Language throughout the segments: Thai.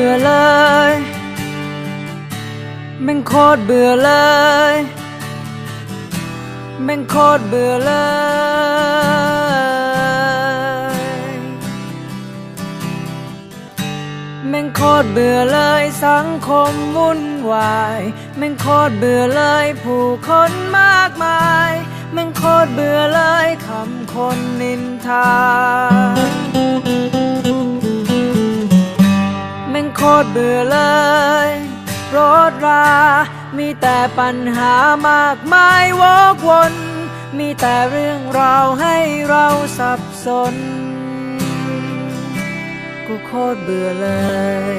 บื่อเลยแม่งโคตรเบื่อเลยแม่งโคตรเบื่อเลยแม่งโคตรเบื่อเลยสังคมวุ่นวายแม่งโคตรเบื่อเลยผู้คนมากมายแม่งโคตรเบื่อเลยคำคนนินทา คตรเบื่อเลย รถรา มีแต่ปัญหามากมายวกวน มีแต่เรื่องราวให้เราสับสน กูโคตรเบื่อเลย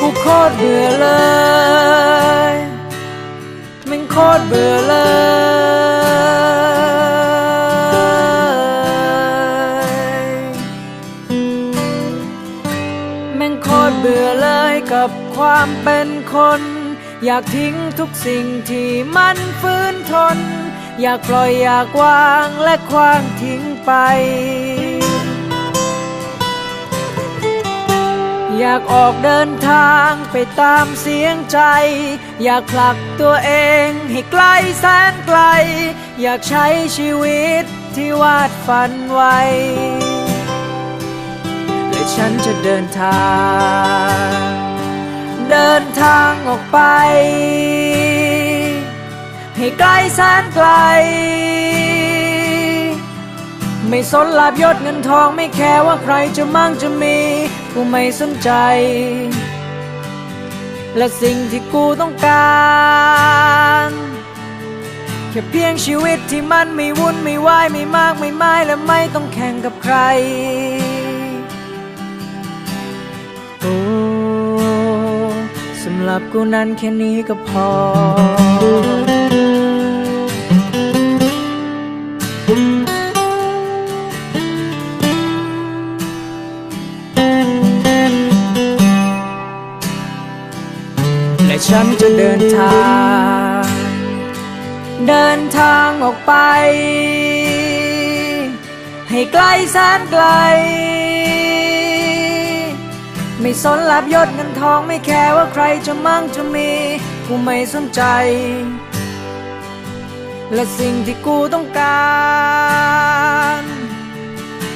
กูโคตรเบื่อเลยม่งโคตรเบื่อเลย ความเป็นคน อยากทิ้งทุกสิ่งที่มันฟื้นทน อยากปล่อยอยากวางและคว้างทิ้งไป อยากออกเดินทางไปตามเสียงใจ อยากผลักตัวเองให้ไกลแสนไกล อยากใช้ชีวิตที่วาดฝันไว้และฉันจะเดินทาง เดินทางออกไป ให้ไกลแสนไกล ไม่สนลาบยศเงินทองไม่แคร์ว่าใครจะมั่งจะมีกูไม่สนใจ และสิ่งที่กูต้องการแค่เพียงชีวิตที่มันไม่วุ่นไม่วายไม่มากไม่ไม้และไม่ต้องแข่งกับใคร หรับกูนั้นแค่นี้ก็พอ และฉันจะเดินทาง เดินทางออกไป ให้ไกลแสนไกล ไม่สนลาบยศเงินทองไม่แคร์ว่าใครจะมั่งจะมีกูไม่สนใจ และสิ่งที่กูต้องการ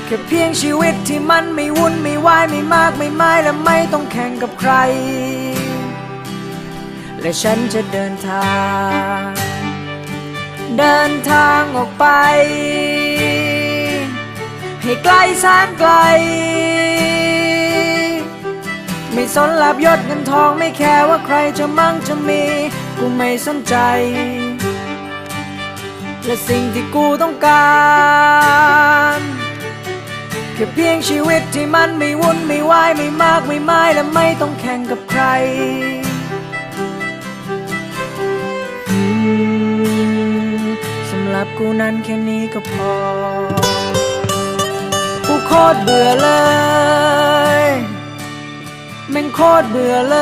แค่เพียงชีวิตที่มันไม่วุ่นไม่วายไม่มากไม่ไม้และไม่ต้องแข่งกับใคร และฉันจะเดินทาง เดินทางออกไป ให้ไกลแสนไกล ไม่สนลาบยศเงินทองไม่แคร์ว่าใครจะมั่งจะมี กูไม่สนใจ และสิ่งที่กูต้องการแค่เพียงชีวิตที่มันไม่วุ่นไม่วายไม่มากไม่ไม้และไม่ต้องแข่งกับใครสำหรับกูนั้นแค่นี้ก็พอ กูโคตรเบื่อเลย แม่งโคตรเบื่อเล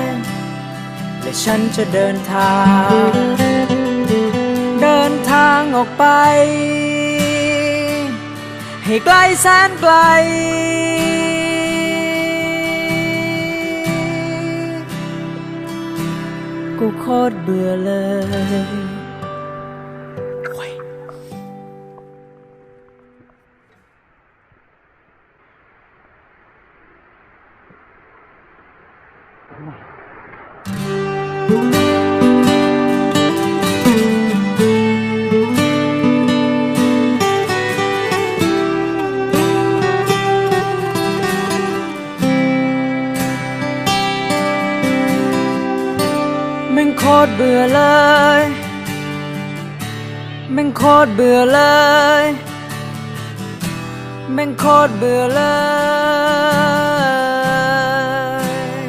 ยและฉันจะเดินทาง เดินทางออกไป ให้ไกลแสนไกล กูโคตรเบื่อเลย ตรเบื่อเลยแม่งโคตรเบื่อเลย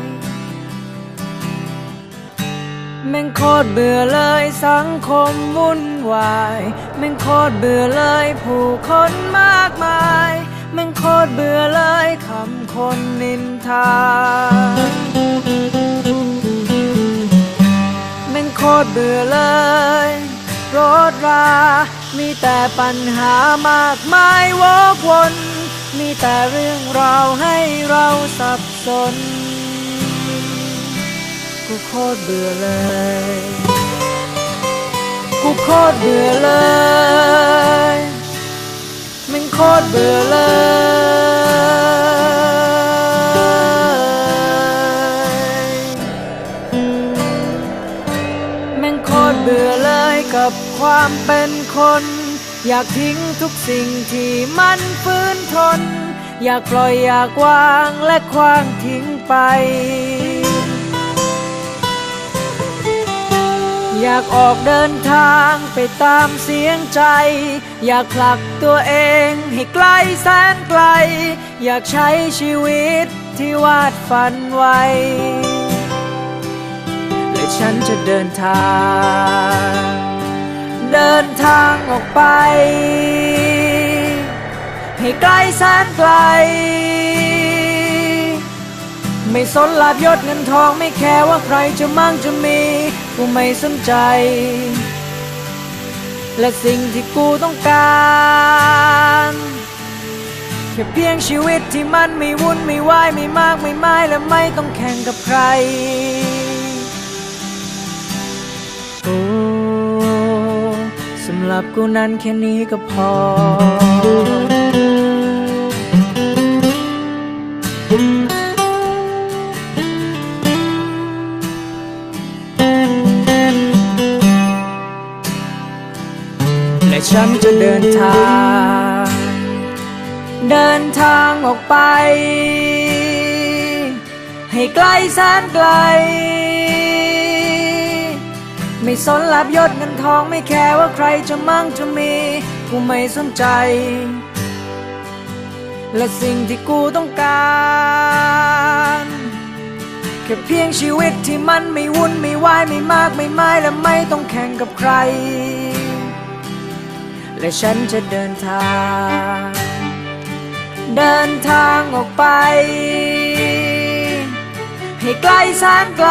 แม่งโคตรเบื่อเลยสังคมวุ่นวาย แม่งโคตรเบื่อเลยผู้คนมากมาย แม่งโคตรเบื่อเลยคำคนนินทา แม่งโคตรเบื่อเลยรถรา มีแต่ปัญหามากมายวกวน มีแต่เรื่องราวให้เราสับสน กูโคตรเบื่อเลย กูโคตรเบื่อเลย มันโคตรเบื่อเลย ความเป็นคน อยากทิ้งทุกสิ่งที่มันฟื้นทน อยากปล่อยอยากวางและคว้างทิ้งไป อยากออกเดินทางไปตามเสียงใจ อยากผลักตัวเองให้ไกลแสนไกล อยากใช้ชีวิตที่วาดฝันไว้และฉันจะเดินทาง เดินทางออกไป ให้ไกลแสนไกล ไม่สนลาบยศเงินทองไม่แคร์ว่าใครจะมั่งจะมีกูไม่สนใจ และสิ่งที่กูต้องการแค่เพียงชีวิตที่มันไม่วุ่นไม่วายไม่มากไม่ไม้และไม่ต้องแข่งกับใครำหรับกูนั้นแค่นี้ก็พอ และฉันจะเดินทาง เดินทางออกไป ให้ไกลแสนไกล สนลาบยศเงินทองไม่แคร์ว่าใครจะมั่งจะมี กูไม่สนใจ และสิ่งที่กูต้องการแค่เพียงชีวิตที่มันไม่วุ่นไม่วายไม่มากไม่ไม้และไม่ต้องแข่งกับใคร และฉันจะเดินทาง เดินทางออกไป ให้ไกลแสนไกล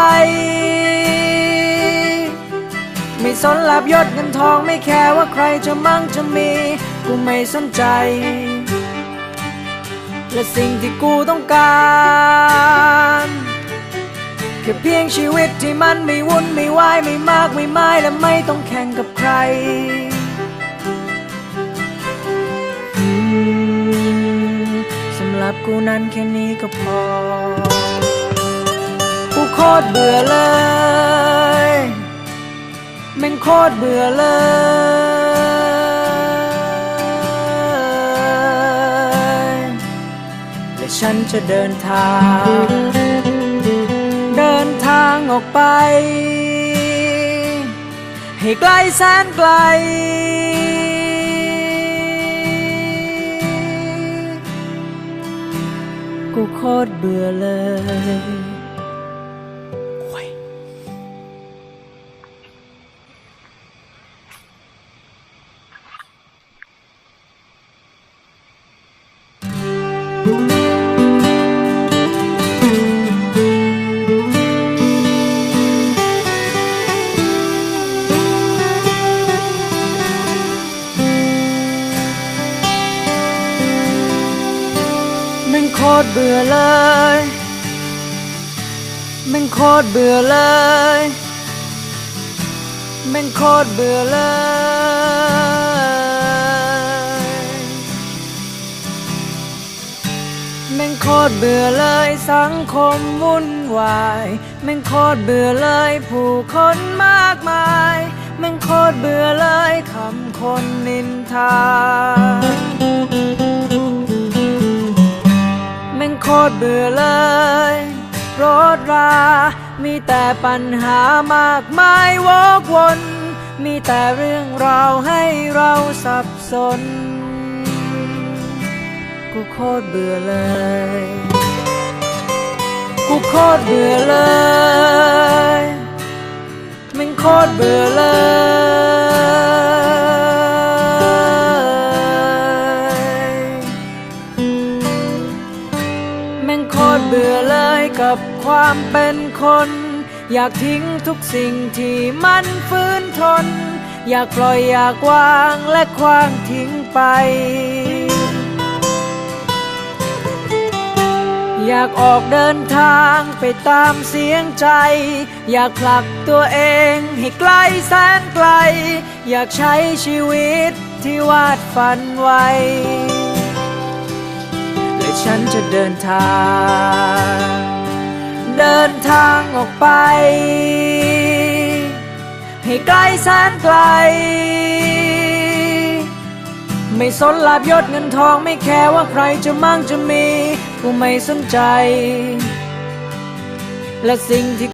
ไม่สนลาบยศเงินทองไม่แคร์ว่าใครจะมั่งจะมี กูไม่สนใจ และสิ่งที่กูต้องการแค่เพียงชีวิตที่มันไม่วุ่นไม่วายไม่มากไม่ไม้และไม่ต้องแข่งกับใครอืมสำหรับกูนั้นแค่นี้ก็พอ กูโคตรเบื่อเลย โคตรเบื่อเลยและฉันจะเดินทาง เดินทางออกไป ให้ไกลแสนไกล กูโคตรเบื่อเลย ตรเบื่อเลย แม่งโคตรเบื่อเลย แม่งโคตรเบื่อเลย แม่งโคตรเบื่อเลยสังคมวุ่นวาย แม่งโคตรเบื่อเลยผู้คนมากมาย แม่งโคตรเบื่อเลยคำคนนินทา ตรเบื่อเลยรถรา มีแต่ปัญหามากมายวกวน มีแต่เรื่องราวให้เราสับสน กูโคตรเบื่อเลย กูโคตรเบื่อเลยม่งโคตรเบื่อเลย ความเป็นคน อยากทิ้งทุกสิ่งที่มันฟื้นทน อยากปล่อยอยากวางและคว้างทิ้งไป อยากออกเดินทางไปตามเสียงใจ อยากผลักตัวเองให้ไกลแสนไกล อยากใช้ชีวิตที่วาดฝันไว้และฉันจะเดินทาง เดินทางออกไป ให้ไกลแสนไกล ไม่สนลาบยศเงินทองไม่แคร์ว่าใครจะมั่งจะมี กูไม่สนใจ และสิ่งที่